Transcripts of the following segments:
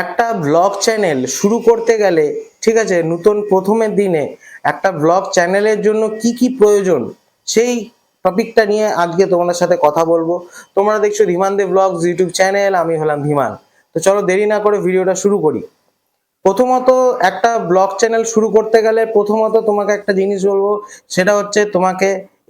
একটা blog channel শুরু করতে গেলে, ঠিক আছে, নতুন প্রথমের দিনে একটা ব্লগ চ্যানেলের জন্য কি কি প্রয়োজন, সেই টপিকটা নিয়ে আজকে তোমাদের সাথে কথা বলব। তোমরা দেখছ Dhiman De vlogs YouTube channel আমি হলাম ধীমান। তো চলো দেরি না করে ভিডিওটা শুরু করি। প্রথমত একটা ব্লগ চ্যানেল শুরু করতে গেলে প্রথমত তোমাকে একটা জিনিস বলব, সেটা হচ্ছে তোমাকে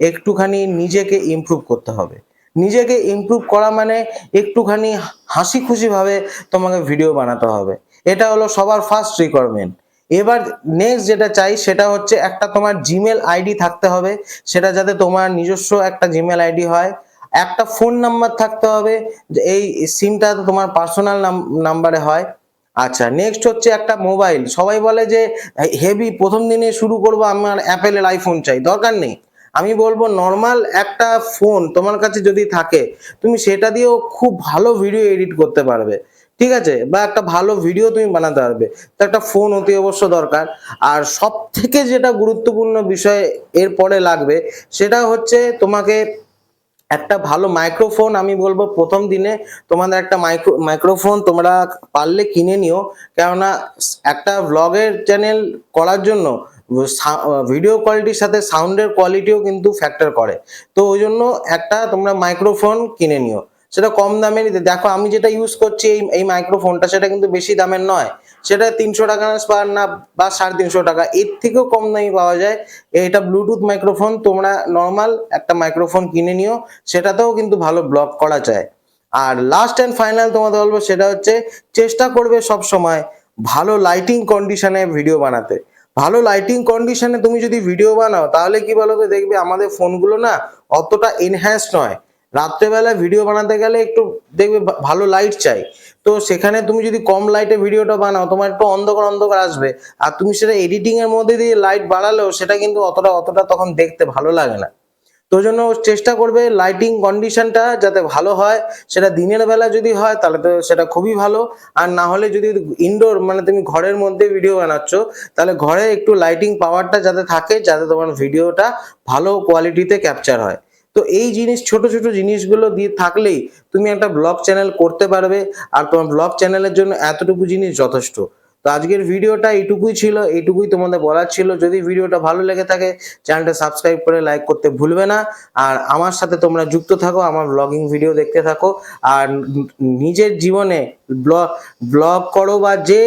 একটুখানি নিজেকে ইমপ্রুভ করতে হবে। নিজেকে ইমপ্রুভ করা মানে একটুখানি হাসি খুশি ভাবে তোমাকে ভিডিও বানাতে হবে। এটা হলো সবার ফার্স্ট রিকোয়ারমেন্ট এবার নেক্সট যেটা চাই সেটা হচ্ছে একটা তোমার জিমেল আইডি থাকতে হবে। সেটা যাতে তোমার নিজস্ব একটা জিমেল আইডি হয়। একটা ফোন নাম্বার থাকতে হবে। এই সিমটা তোমার পার্সোনাল নাম্বারে হয়। আচ্ছা নেক্সট হচ্ছে একটা মোবাইল সবাই বলে যে হেভি প্রথম দিনে শুরু করব, আমার অ্যাপেলের আইফোন চাই। দরকার নেই। আমি বলব নর্মাল একটা ফোন তোমার কাছে যদি থাকে, তুমি সেটা দিয়েও খুব ভালো ভিডিও এডিট করতে পারবে। ঠিক আছে? বা একটা ভালো ভিডিও তুমি বানাতে পারবে। তো একটা ফোন অতি অবশ্য দরকার। আর সব থেকে যেটা গুরুত্বপূর্ণ বিষয় এরপরে লাগবে, সেটা হচ্ছে তোমাকে একটা ভালো মাইক্রোফোন আমি বলব প্রথম দিনে তোমাদের একটা মাইক্রো মাইক্রোফোন তোমরা পারলে কিনে নিও। কেননা একটা ব্লগের চ্যানেল করার জন্য ভিডিও কোয়ালিটির সাথে সাউন্ডের কোয়ালিটিও কিন্তু ফ্যাক্টর করে। তো ওই জন্য একটা তোমরা মাইক্রোফোন কিনে নিও। সেটা কম দামেরই দেখো আমি যেটা ইউজ করছি এই এই মাইক্রোফোনটা সেটা কিন্তু বেশি দামের নয়। সেটা তিনশো টাকা পার না, বা সাড়ে তিনশো টাকা, এর থেকেও কম দামি পাওয়া যায়। এটা ব্লুটুথ মাইক্রোফোন তোমরা নর্মাল একটা মাইক্রোফোন কিনে নিও, সেটাতেও কিন্তু ভালো ব্লগ করা যায়। আর লাস্ট অ্যান্ড ফাইনাল তোমাদের বলব, সেটা হচ্ছে, চেষ্টা করবে সব সময় ভালো লাইটিং কন্ডিশনে ভিডিও বানাতে। ভালো লাইটিং কন্ডিশনে তুমি যদি ভিডিও বানাও, তাহলে কি বলো তো দেখবে আমাদের ফোনগুলো না অতটা এনহ্যান্স নয়। রাত্রেবেলা ভিডিও বানাতে গেলে একটু দেখবে ভালো লাইট চাই। তো সেখানে তুমি যদি কম লাইটে ভিডিওটা বানাও, তোমার একটু অন্ধকার অন্ধকার আসবে। আর তুমি সেটা এডিটিং এর মধ্যে দিয়ে লাইট বাড়ালেও সেটা কিন্তু অতটা অতটা তখন দেখতে ভালো লাগে না। তো জন্য চেষ্টা করবে লাইটিং কন্ডিশনটা যাতে ভালো হয়। সেটা দিনের বেলা যদি হয়, তাহলে তো সেটা খুবই ভালো। আর না হলে যদি ইনডোর মানে তুমি ঘরের মধ্যে ভিডিও বানাচ্ছ, তাহলে ঘরে একটু লাইটিং পাওয়ারটা যাতে থাকে, যাতে তোমার ভিডিওটা ভালো কোয়ালিটিতে ক্যাপচার হয়। তো এই জিনিস, ছোট ছোট জিনিসগুলো দিয়ে থাকলেই তুমি একটা ব্লগ চ্যানেল করতে পারবে। আর তোমার ব্লগ চ্যানেলের জন্য এতটুকু জিনিস যথেষ্ট। তো আজকের ভিডিওটা এইটুকুই ছিল, এইটুকুই তোমাদের বলার ছিল। যদি ভিডিওটা ভালো লেগে থাকে, চ্যানেলটা সাবস্ক্রাইব করে লাইক করতে ভুলবে না। আর আমার সাথে তোমরা যুক্ত থাকো, আমার ব্লগিং ভিডিও দেখতে থাকো। আর নিজের জীবনে ব্লগ ব্লগ করো বা যে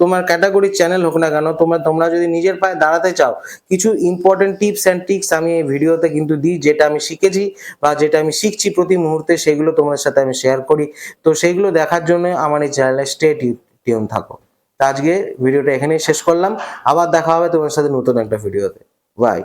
তোমার ক্যাটাগরির চ্যানেল হোক না কেন, তোমরা তোমরা যদি নিজের পায়ে দাঁড়াতে চাও, কিছু ইম্পর্টেন্ট টিপস অ্যান্ড ট্রিক্স আমি এই ভিডিওতে কিন্তু দিই, যেটা আমি শিখেছি বা যেটা আমি শিখছি প্রতি মুহূর্তে, সেগুলো তোমার সাথে আমি শেয়ার করি। তো সেইগুলো দেখার জন্য আমার এই চ্যানেলে স্টে টিউন থাকো। তো আজকে ভিডিওটা এখানেই শেষ করলাম। আবার দেখা হবে তোমার সাথে নতুন একটা ভিডিওতে বাই